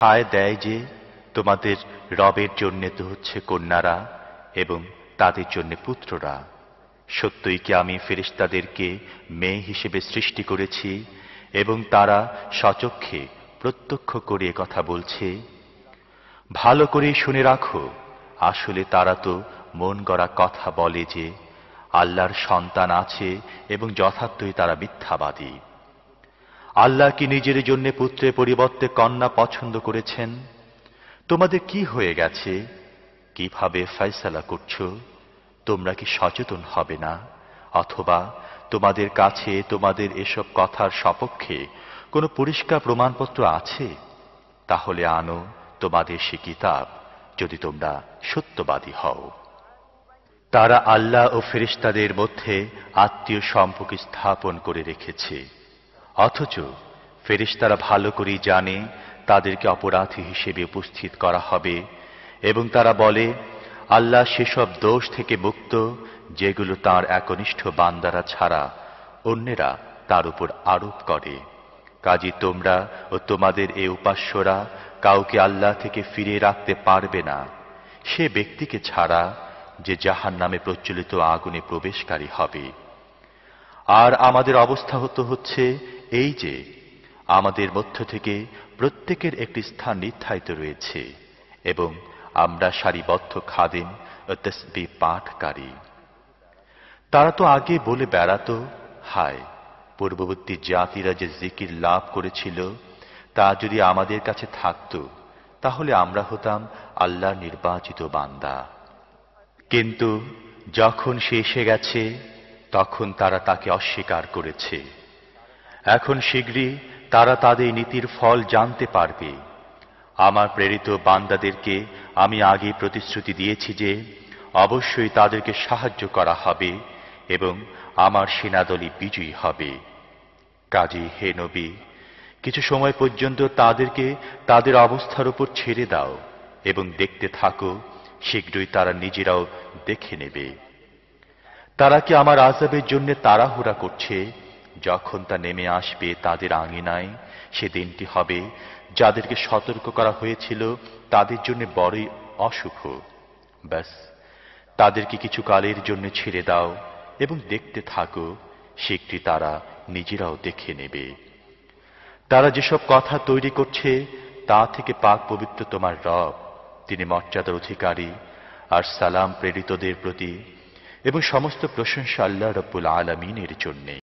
আয় দেয় যে তোমাদের রবের জন্যে তো হচ্ছে কন্যারা এবং তাদের জন্য পুত্ররা। সত্যই কি আমি ফেরেশতাদেরকে মেয়ে হিসেবে সৃষ্টি করেছি এবং তারা সচক্ষে প্রত্যক্ষ করে কথা বলছে? ভালো করে শুনে রাখো, আসলে তারা তো মন গড়া কথা বলে যে আল্লাহর সন্তান আছে এবং যথার্থই তারা মিথ্যাবাদী। আল্লাহ কি নিজের জন্য পুত্রের পরিবর্তে কন্যা পছন্দ করেছেন? তোমাদের কি হয়ে গেছে? কীভাবে ফয়সালা করছ? তোমরা কি সচেতন হবে না? অথবা তোমাদের কাছে তোমাদের এসব কথার সপক্ষে কোনো পরিষ্কার প্রমাণপত্র আছে? তাহলে আনো তোমাদের সে কিতাব, যদি তোমরা সত্যবাদী হও। তারা আল্লাহ ও ফেরিস্তাদের মধ্যে আত্মীয় সম্পর্ক স্থাপন করে রেখেছে। অথচ ফেরিস্তারা ভালো করেই জানে তাদেরকে অপরাধী হিসেবে উপস্থিত করা হবে এবং তারা বলে, আল্লাহ সেসব দোষ থেকে মুক্ত, যেগুলো তার একনিষ্ঠ বান্দারা ছাড়া অন্যেরা তার উপর আরোপ করে। কাজী তোমরা ও তোমাদের এ উপাস্যরা কাউকে আল্লাহ থেকে ফিরিয়ে রাখতে পারবে না। সে ব্যক্তিকে ছাড়া যে জাহান নামে প্রচলিত আগুনে প্রবেশকারী হবে। আর আমাদের অবস্থা হতো হচ্ছে এই যে, আমাদের মধ্য থেকে প্রত্যেকের একটি স্থান নির্ধারিত রয়েছে, এবং আমরা সারিবদ্ধ খাদেম তসবি পাঠকারী। তারা তো আগে বলে বেড়াতো, হায়, পূর্ববর্তী জাতিরা যে জিকির লাভ করেছিল, তা যদি আমাদের কাছে থাকত, তাহলে আমরা হতাম আল্লাহ নির্বাচিত বান্দা। কিন্তু যখন সে এসে গেছে, তখন তারা তাকে অস্বীকার করেছে। এখন শীঘ্রই তারা তাদের নীতির ফল জানতে পারবে। আমার প্রেরিত বান্দাদেরকে আমি আগে প্রতিশ্রুতি দিয়েছি যে, অবশ্যই তাদেরকে সাহায্য করা হবে এবং আমার সেনাদলই বিজয়ী হবে। কাজী হে নবী, কিছু সময় পর্যন্ত তাদেরকে তাদের অবস্থার উপর ছেড়ে দাও এবং দেখতে থাকো, শীঘ্রই তারা নিজেরাও দেখে নেবে। তারা কি আমার আজাবের জন্য তাড়াহুড়া করছে? যখন তা নেমে আসবে তাদের আঙিনায়, সে দিনটি হবে যাদেরকে সতর্ক করা হয়েছিল, তাদের জন্য বড়ই অশুভ। ব্যাস, তাদেরকে কিছু কালের জন্য ছেড়ে দাও এবং দেখতে থাকো, শীঘ্রই তারা নিজেরাও দেখে নেবে। তারা যেসব কথা তৈরি করছে, তা থেকে পাক পবিত্র তোমার রব। তিনি মর্যাদার অধিকারী আর সালাম প্রেরিতদের প্রতি এবং সমস্ত প্রশংসা আল্লাহ রব্বুল আলমিনের জন্যে।